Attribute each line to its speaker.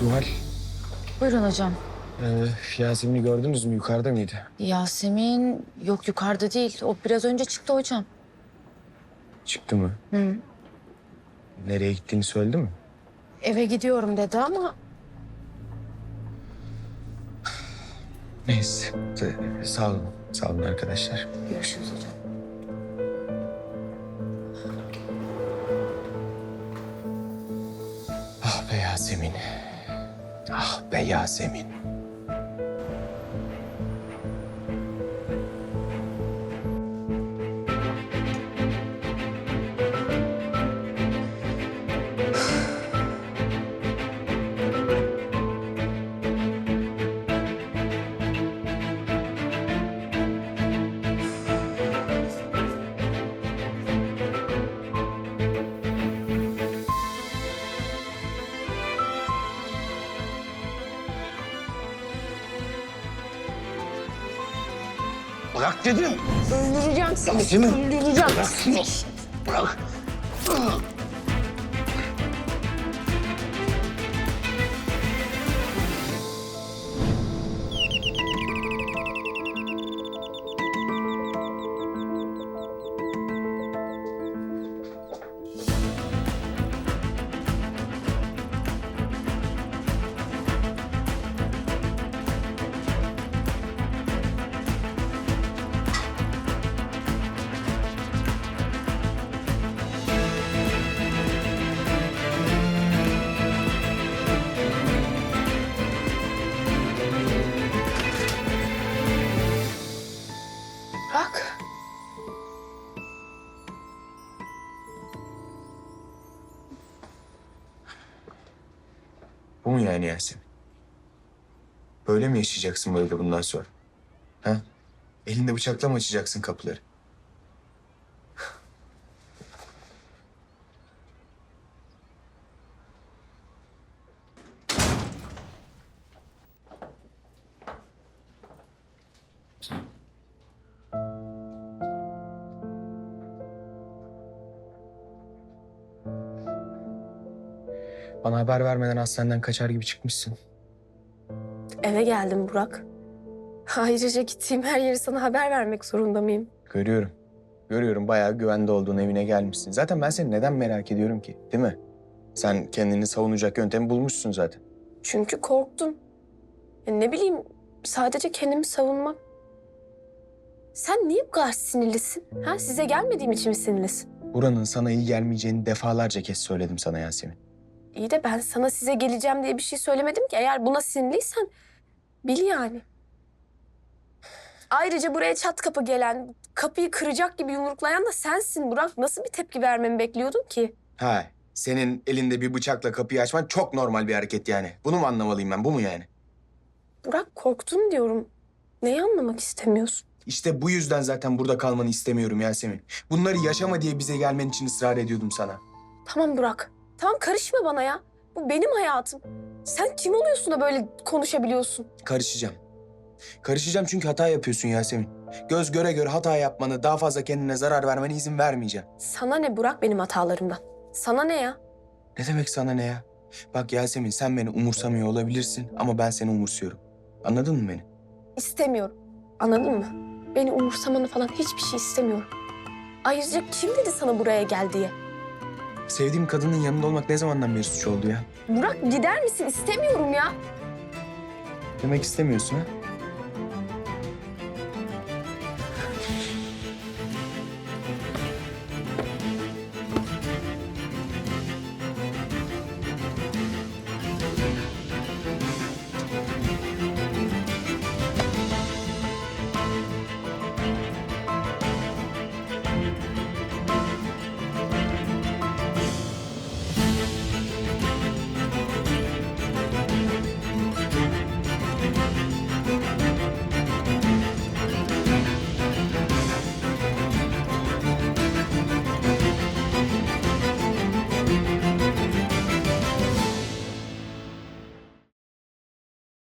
Speaker 1: Zuhal,
Speaker 2: Buyurun hocam.
Speaker 1: e, Yasemin'i gördünüz mü? Yukarıda mıydı?
Speaker 2: Yasemin yok yukarıda değil. O biraz önce çıktı hocam.
Speaker 1: Çıktı mı?
Speaker 2: Hı.
Speaker 1: Nereye gittiğini söyledi mi?
Speaker 2: Eve gidiyorum dedi ama
Speaker 1: Neyse. Sa- Sağ olun. Sağ olun arkadaşlar.
Speaker 2: görüşürüz hocam.
Speaker 1: Ah be Yasemin. Ah be Yasemin. Bırak dedim.
Speaker 2: Öldüreceğim seni.
Speaker 1: Yasemin.
Speaker 2: Öldüreceğim.
Speaker 1: Bırak.
Speaker 2: Bak.
Speaker 1: Bu mu yani Yasemin? Böyle mi yaşayacaksın böyle bundan sonra? Ha? Elinde bıçakla mı açacaksın kapıları? Bana haber vermeden hastaneden kaçar gibi çıkmışsın.
Speaker 3: Eve geldim Burak. Ayrıca gittiğim her yeri sana haber vermek zorunda mıyım?
Speaker 1: Görüyorum. Görüyorum bayağı güvende olduğun evine gelmişsin. Zaten ben seni neden merak ediyorum ki? Değil mi? Sen kendini savunacak yöntemi bulmuşsun zaten.
Speaker 3: Çünkü korktum. Ya ne bileyim sadece kendimi savunmak. Sen niye bu kadar sinirlisin? Ha size gelmediğim için mi sinirlisin?
Speaker 1: Buranın sana iyi gelmeyeceğini defalarca kez söyledim sana Yasemin.
Speaker 3: İyi de ben sana size geleceğim diye bir şey söylemedim ki. Eğer buna sinirliysen bil yani. Ayrıca buraya çat kapı gelen, kapıyı kıracak gibi yumruklayan da sensin Burak. Nasıl bir tepki vermemi bekliyordun ki?
Speaker 1: Ha, senin elinde bir bıçakla kapıyı açman çok normal bir hareket yani. Bunu mu anlamalıyım ben? Bu mu yani?
Speaker 3: Burak korktun diyorum. Neyi anlamak istemiyorsun?
Speaker 1: İşte bu yüzden zaten burada kalmanı istemiyorum Yasemin. Bunları yaşama diye bize gelmen için ısrar ediyordum sana.
Speaker 3: Tamam Burak. Tamam karışma bana ya. Bu benim hayatım. Sen kim oluyorsun da böyle konuşabiliyorsun?
Speaker 1: Karışacağım. Karışacağım çünkü hata yapıyorsun Yasemin. Göz göre göre hata yapmanı, daha fazla kendine zarar vermene izin vermeyeceğim.
Speaker 3: Sana ne Burak benim hatalarımdan? Sana ne ya?
Speaker 1: Ne demek sana ne ya? Bak Yasemin sen beni umursamıyor olabilirsin ama ben seni umursuyorum. Anladın mı beni?
Speaker 3: İstemiyorum. Anladın mı? Beni umursamanı falan hiçbir şey istemiyorum. Ayrıca kim dedi sana buraya gel diye?
Speaker 1: Sevdiğim kadının yanında olmak ne zamandan beri suç oldu ya?
Speaker 3: Burak gider misin? İstemiyorum ya.
Speaker 1: Demek istemiyorsun ha?